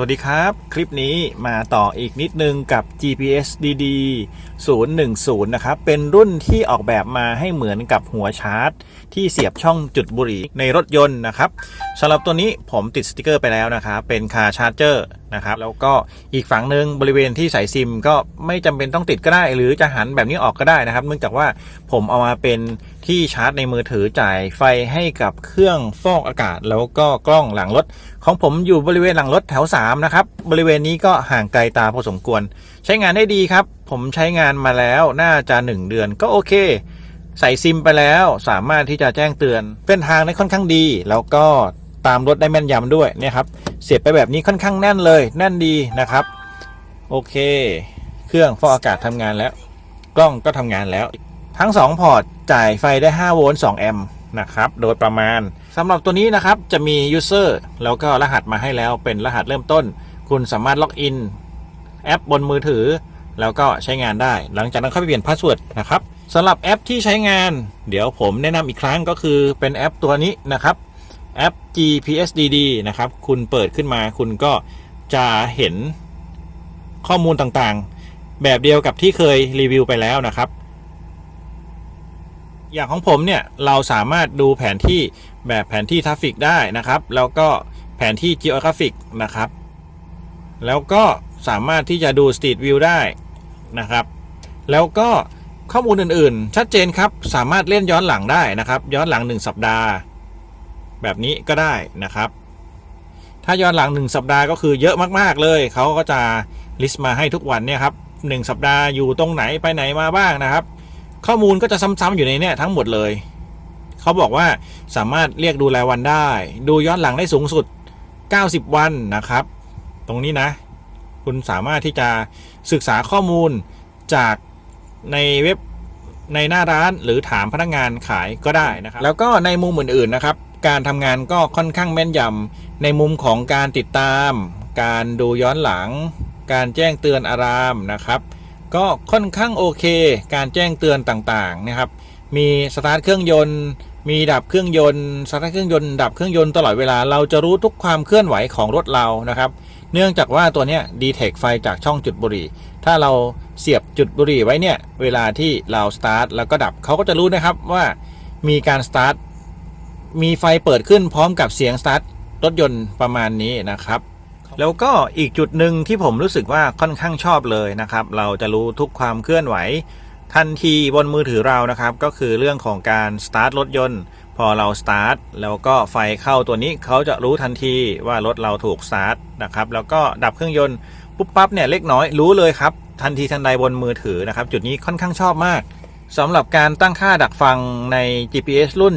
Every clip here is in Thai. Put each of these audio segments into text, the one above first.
สวัสดีครับ คลิปนี้มาต่ออีกนิดนึงกับ GPS DD 010 นะครับ เป็นรุ่นที่ออกแบบมาให้เหมือนกับหัวชาร์จ ที่เสียบช่องจุดบุหรี่ในรถยนต์นะครับสำหรับตัวนี้ผมติดสติกเกอร์ไปแล้วนะครับ เป็นคาชาร์เจอร์นะครับ แล้วก็อีกฝั่งหนึ่งบริเวณที่ใส่ซิมก็ไม่จำเป็นต้องติดก็ได้ หรือจะหันแบบนี้ออกก็ได้นะครับ เนื่องจากว่าผมเอามาเป็นที่ชาร์จในมือถือจ่ายไฟให้กับเครื่องฟอกอากาศ แล้วก็กล้องหลังรถของผมอยู่บริเวณหลังรถแถว 3 นะครับ บริเวณนี้ก็ห่างไกลตาพอสมควร ใช้งานได้ดีครับ ผมใช้งานมาแล้วน่าจะ 1 เดือนก็โอเค ใส่ซิมไปแล้วสามารถที่จะแจ้งเตือนเส้นทางได้ค่อนข้างดี แล้วก็ตามรถได้แม่นยำด้วยเนี่ยครับเสียบไปแบบนี้ค่อนข้างแน่นเลย แน่นดีนะครับ โอเค เครื่องฟอกอากาศทำงานแล้ว กล้องก็ทำงานแล้ว ทั้ง 2 พอร์ตจ่ายไฟได้ 5 โวลต์ 2 แอมป์นะครับ โดยประมาณ สำหรับตัวนี้นะครับจะมี user แล้วก็รหัสมาให้แล้วเป็นรหัสเริ่มต้น คุณสามารถล็อกอินแอปบนมือถือ แล้วก็ใช้งานได้ หลังจากนั้นเข้าไปเปลี่ยนพาสเวิร์ดนะครับสำหรับแอปที่ใช้งาน เดี๋ยวผมแนะนำอีกครั้งก็คือเป็นแอปตัวนี้นะครับแอป GPSDD นะครับ คุณเปิดขึ้นมาคุณก็จะเห็นข้อมูลต่างๆ แบบเดียวกับที่เคยรีวิวไปแล้วนะครับ อย่างของผมเนี่ย เราสามารถดูแผนที่ แบบแผนที่ทราฟฟิกได้นะครับ แล้วก็แผนที่ geographic นะครับ แล้วก็สามารถที่จะดู Street View ได้นะครับ แล้วก็ข้อมูลอื่นๆ ชัดเจนครับ สามารถเล่นย้อนหลังได้นะครับ ย้อนหลัง 1 สัปดาห์ แบบนี้ก็ได้นะครับ ถ้าย้อนหลัง 1 สัปดาห์ก็คือเยอะมากๆเลย เขาก็จะลิสต์มาให้ทุกวันเนี่ยครับหสัปดาห์อยู่ตรงไหนไปไหนมาบ้างนะครับ ข้อมูลก็จะซ้ำๆอยู่ในเนี่ยทั้งหมดเลย เขาบอกว่าสามารถเรียกดูรายวันได้ ดูย้อนหลังได้สูงสุด 90 วันนะครับ ตรงนี้นะ คุณสามารถที่จะศึกษาข้อมูลจากในเว็บในหน้าร้านหรือถามพนักงานขายก็ได้นะครับ แล้วก็ในมุมอื่นๆนะครับ การทำงานก็ค่อนข้างแม่นยำในมุมของการติดตาม การดูย้อนหลัง การแจ้งเตือนอารามนะครับ ก็ค่อนข้างโอเค การแจ้งเตือนต่างๆนะครับ มีสตาร์ทเครื่องยนต์ มีดับเครื่องยนต์สตาร์ทเครื่องยนต์ดับเครื่องยนต์ตลอดเวลาเราจะรู้ทุกความเคลื่อนไหวของรถเรานะครับ เนื่องจากว่าตัวเนี้ยดีเทคไฟจากช่องจุดบุหรี่ ถ้าเราเสียบจุดบุหรี่ไว้เนี่ย เวลาที่เราสตาร์ทแล้วก็ดับเขาก็จะรู้นะครับว่ามีการสตาร์ทมีไฟเปิดขึ้นพร้อมกับเสียงสตาร์ทรถยนต์ประมาณนี้นะครับแล้วก็อีกจุดหนึ่งที่ผมรู้สึกว่าค่อนข้างชอบเลยนะครับ เราจะรู้ทุกความเคลื่อนไหว ทันทีบนมือถือเรานะครับ ก็คือเรื่องของการสตาร์ทรถยนต์พอเราสตาร์ทแล้วก็ไฟเข้าตัวนี้เขาจะรู้ทันทีว่ารถเราถูกสตาร์ทนะครับแล้วก็ดับเครื่องยนต์ปุ๊บปั๊บเนี่ยเล็กน้อยรู้เลยครับ ทันทีทันใดบนมือถือนะครับ จุดนี้ค่อนข้างชอบมากสำหรับการตั้งค่าดักฟังใน GPS รุ่น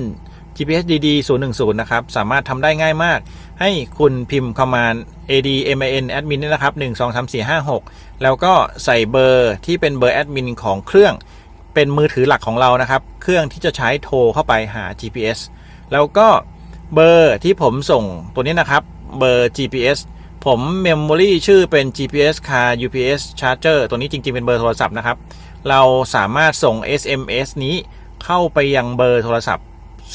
GPS DD 010 นะครับ สามารถทำได้ง่ายมาก ให้คุณพิมพ์ command admin admin นี่นะครับ 1 2 3 4 5 6 แล้วก็ใส่เบอร์ที่เป็นเบอร์แอดมินของเครื่อง เป็นมือถือหลักของเรานะครับ เครื่องที่จะใช้โทรเข้าไปหา GPS แล้วก็เบอร์ที่ผมส่งตัวนี้นะครับ เบอร์ GPS ผมเมมโมรีชื่อเป็น GPS car UPS charger ตัวนี้จริง ๆ เป็นเบอร์โทรศัพท์นะครับ เราสามารถส่ง SMS นี้เข้าไปยังเบอร์โทรศัพท์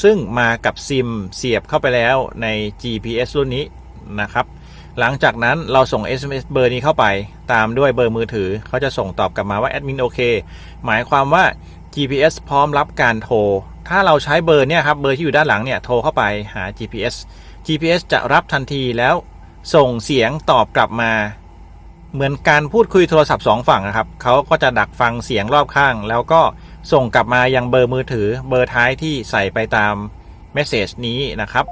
ซึ่งมากับซิมเสียบเข้าไปแล้วใน GPS รุ่นนี้นะครับ หลังจากนั้นเราส่ง SMS เบอร์นี้เข้าไป ตามด้วยเบอร์มือถือ เขาจะส่งตอบกลับมาว่าแอดมินโอเคหมายความว่า GPS พร้อมรับการโทร ถ้าเราใช้เบอร์เนี่ยครับเบอร์ที่อยู่ด้านหลังเนี่ยโทรเข้าไปหา GPS GPS จะรับทันทีแล้วส่งเสียงตอบกลับมา เหมือนการพูดคุยโทรศัพท์สองฝั่งนะครับเขาก็จะดักฟังเสียงรอบข้าง แล้วก็ ส่งกลับมายังเบอร์มือถือเบอร์ท้ายที่ใส่ไปตามเมสเซจนี้นะครับ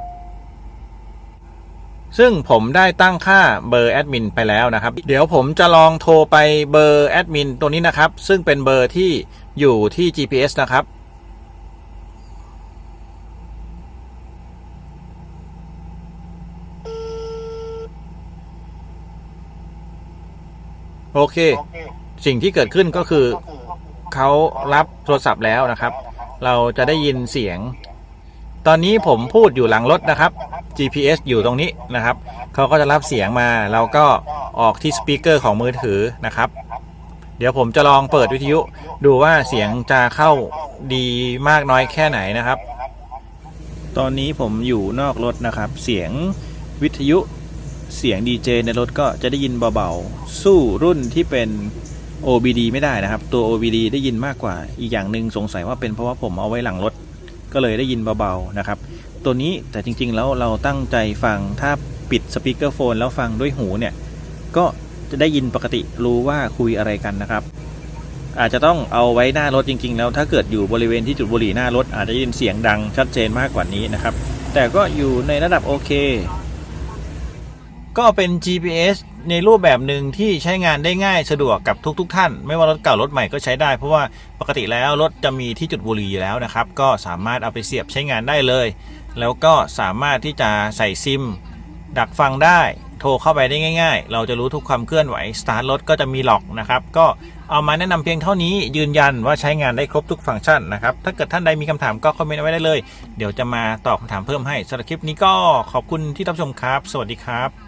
ซึ่งผมได้ตั้งค่าเบอร์แอดมินไปแล้วนะครับ เดี๋ยวผมจะลองโทรไปเบอร์แอดมินตัวนี้นะครับ ซึ่งเป็นเบอร์ที่อยู่ที่ GPS นะครับโอเค สิ่งที่เกิดขึ้นก็คือ เขารับโทรศัพท์แล้วนะครับ เราจะได้ยินเสียง ตอนนี้ผมพูดอยู่หลังรถนะครับ GPS อยู่ตรงนี้นะครับเขาก็จะรับเสียงมาแล้วก็ออกที่สปีกเกอร์ของมือถือนะครับ เดี๋ยวผมจะลองเปิดวิทยุดูว่าเสียงจะเข้าดีมากน้อยแค่ไหนนะครับ ตอนนี้ผมอยู่นอกรถนะครับ เสียงวิทยุเสียงดีเจในรถก็จะได้ยินเบาๆ สู้รุ่นที่เป็น OBD ไม่ได้นะครับ ตัว OBD ได้ยินมากกว่า อีกอย่างหนึ่งสงสัยว่าเป็นเพราะว่าผมเอาไว้หลังรถ ก็เลยได้ยินเบาๆนะครับ ตัวนี้แต่จริงๆแล้วเราตั้งใจฟังถ้าปิดสปีกเกอร์โฟนแล้วฟังด้วยหูเนี่ย ก็จะได้ยินปกติรู้ว่าคุยอะไรกันนะครับ อาจจะต้องเอาไว้หน้ารถจริง ๆ แล้วถ้าเกิดอยู่บริเวณที่จุดบุหรี่หน้ารถ อาจจะได้ยินเสียงดังชัดเจนมากกว่านี้นะครับ แต่ก็อยู่ในระดับโอเค ก็เป็น GPS ในรูปแบบหนึ่งที่ใช้งานได้ง่ายสะดวกกับทุกๆทท่าน ไม่ว่ารถเก่ารถใหม่ก็ใช้ได้ เพราะว่าปกติแล้วรถจะมีที่จุดบุหรี่อยู่แล้วนะครับ ก็สามารถเอาไปเสียบใช้งานได้เลย แล้วก็สามารถที่จะใส่ซิม ดักฟังได้ โทรเข้าไปได้ง่าย ๆ เราจะรู้ทุกความเคลื่อนไหวสตาร์ทรถก็จะมีล็อกนะครับ ก็เอามาแนะนำเพียงเท่านี้ยืนยันว่าใช้งานได้ครบทุกฟังก์ชันนะครับ ถ้าเกิดท่านใดมีคำถามก็คอมเมนต์ไว้ได้เลย เดี๋ยวจะมาตอบคำถามเพิ่มให้สำหรับคลิปนี้ก็ขอบคุณที่รับชมครับ สวัสดีครับ